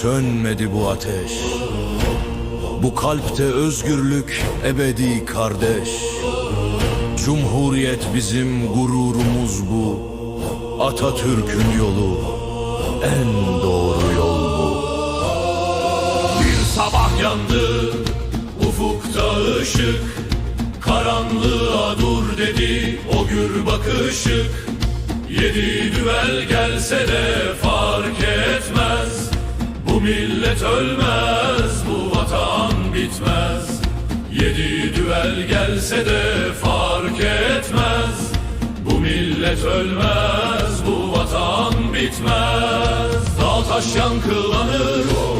sönmedi bu ateş. Bu kalpte özgürlük ebedi kardeş. Cumhuriyet bizim gururumuz bu. Atatürk'ün yolu en doğru yol bu. Bir sabah yandı ufukta ışık. Karanlığa dur dedi o gür bakışık. Yedi düvel gelse de Bu millet ölmez bu vatan bitmez. Yedi düvel gelse de fark etmez. Bu millet ölmez bu vatan bitmez. Dağ taş yankılanır ya istiklal